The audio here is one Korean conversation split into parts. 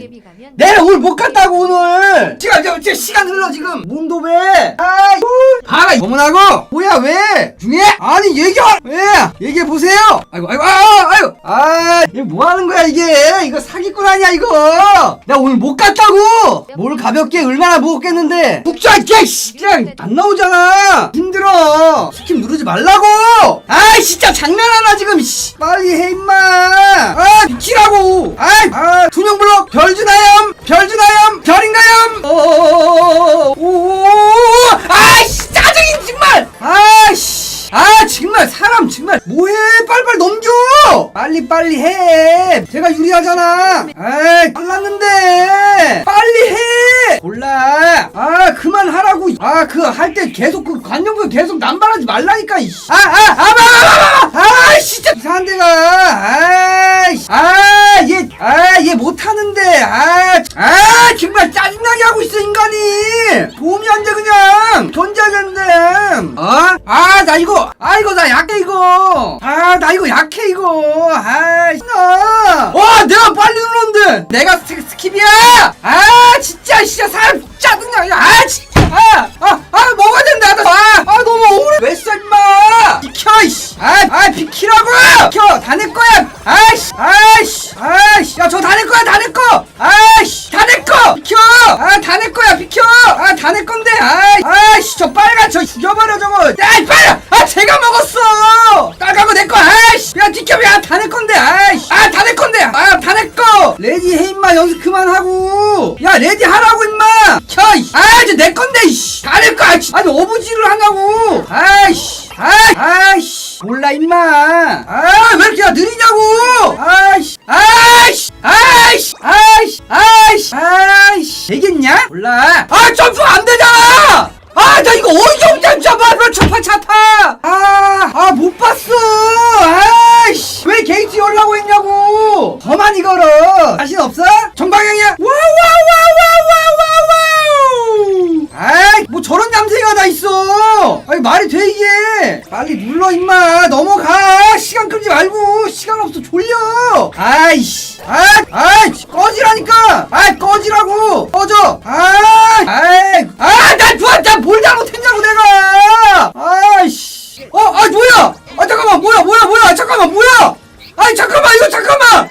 가면 내가 오늘 못 갔다고 오늘. 지금 지금 지금 시간 흘러 지금. 문도배. 아이 봐라 어머나고. 뭐야 왜? 중에? 아니 얘기하 왜? 얘기해 보세요. 아이고 아이고 아이고 아이고 아 이게 뭐 하는 거야 이게? 이거 사기꾼 아니야 이거? 나 오늘 못 갔다고. 뭘 가볍게 얼마나 먹었겠는데. 국자 이게 씨, 그냥 안 나오잖아. 힘들어. 스킵 누르지 말라고. 아이 진짜 장난하나 지금 씨. 빨리 해 임마. 아 미치라 정말 뭐해 빨리빨리 넘겨 빨리 빨리 해 제가 유리하잖아 아이 빨랐는데 빨리 해 몰라 아 그만하라고 아 그 할 때 계속 그 관념부 계속 남발하지 말라니까 아아 아마 아 진짜 이상한 데가 아이씨 아얘아얘 못하는데 아, 아 정말 짜증나게 하고 있어 인간이 도움이 안 돼 그냥 존재하겠는데. 어아 나 이거. 아 이거 나 약해 이거. 아 나 이거 약해 이거. 아 신나 와 내가 빨리 눌렀는데. 내가 스, 스킵이야? 아 진짜 진짜 사람 짜증나. 아 진짜. 아 아 아, 먹어야 된다. 나, 아, 아 너무 억울해. 왜 써 임마? 비켜 이씨. 아, 아 비키라고! 비켜. 다 내 거야. 아이씨. 아이씨. 아이씨. 야 저 다 내 거야 다 내 거 아이씨 다 내 거 비켜 아 다 내 거야 비켜 아 다 내 건데 아이 저 죽여버려 저거. 야이 빨간 아 제가 먹었어! 빨간 거내거 아이씨! 야 비켜 야다 내 건데 아이씨! 아다 내 건데! 아다내 거! 레디 해 임마. 연습 그만하고. 야 레디 하라고 임마. 켜아저내 건데 이씨. 다내거 아이씨. 아니 어부지를 하냐고. 아이씨 전방향이야. 와와와와와와와. 아이 뭐 저런 남생이가 다 있어. 아니 말이 돼 이게. 빨리 눌러 임마. 넘어가. 시간 끌지 말고. 시간 없어 졸려. 아이씨. 아이 아이 꺼지라니까. 아이 꺼지라고. 꺼져. 아이 아이 아날 부한테 뭘 잘못했냐고 내가. 아이씨. 어아 뭐야? 아 잠깐만 뭐야 뭐야 뭐야 아, 잠깐만 뭐야? 아이 잠깐만 이거 잠깐만.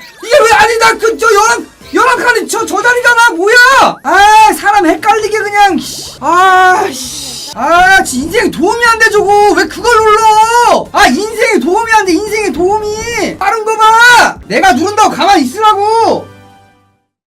아씨 아, 지 인생에 도움이 안 돼, 저거! 왜 그걸 눌러! 아, 인생에 도움이 안 돼, 인생에 도움이! 빠른 거 봐! 내가 누른다고 가만히 있으라고!